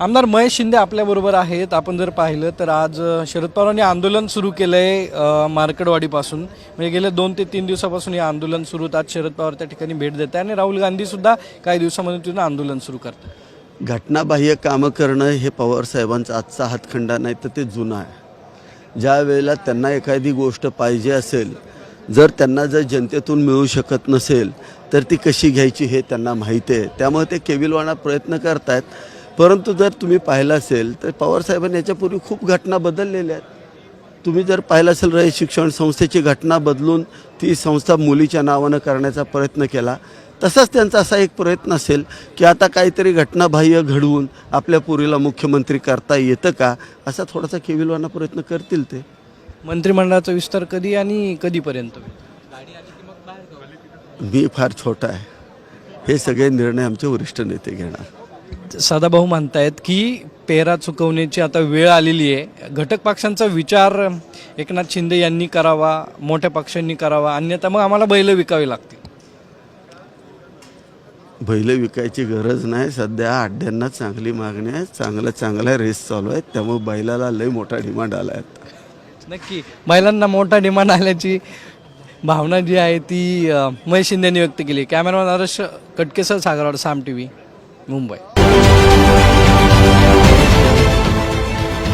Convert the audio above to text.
आमदार महेश शिंदे आपल्याबरोबर आहेत. आपण जर पाहिलं तर आज शरद पवारांनी आंदोलन सुरू केलं आहे मार्कडवाडीपासून म्हणजे गेल्या दोन ते तीन दिवसापासून हे आंदोलन सुरू आज शरद पवार त्या ठिकाणी भेट देत आहे आणि राहुल गांधीसुद्धा काही दिवसामध्ये तिथून आंदोलन सुरू करतात. घटनाबाह्य कामं करणं हे पवार साहेबांचा आजचा हातखंडा नाही तर ते जुनं आहे. ज्या वेळेला त्यांना एखादी गोष्ट पाहिजे असेल जर त्यांना जर जनतेतून मिळू शकत नसेल तर ती कशी घ्यायची हे त्यांना माहिती आहे. त्यामुळे ते केविलवाणा प्रयत्न करतायत. परंतु जर तुम्ही पाहिलं असेल तर पवारसाहेबांनी याच्यापूर्वी खूप घटना बदललेल्या आहेत. तुम्ही जर पाहिलं असेल रयत शिक्षण संस्थेची घटना बदलून ती संस्था मुलीच्या नावानं करण्याचा प्रयत्न केला. तसाच त्यांचा असा एक प्रयत्न असेल की आता काहीतरी घटनाबाह्य घडवून आपल्या पुरीला मुख्यमंत्री करता येतं का? असा थोडासा केविलवाना प्रयत्न करतील ते. मंत्रिमंडळाचा विस्तार कधी आणि कधीपर्यंत? मी फार छोटा आहे. हे सगळे निर्णय आमचे वरिष्ठ नेते घेणार. सदाभाऊ म्हणतायत की पेरा चुकवण्याची आता वेळ आलेली आहे. घटक पक्षांचा विचार एकनाथ शिंदे यांनी करावा मोठ्या पक्षांनी करावा अन्यथा मग आम्हाला बैल विकावी लागतील. बैल विकायची गरज नाही. सध्या अड्ड्यांना चांगली मागणी आहे. चांगल्या चांगल्या रेस चालू आहेत. त्यामुळे बैलाला लय मोठा डिमांड आला आहे. नक्की. महिलांना मोठा डिमांड आल्याची भावना जी आहे ती महेश शिंदेने व्यक्त केली. Cameraman Adarsh Katkesar Sagarwad Saam T V Mumbai.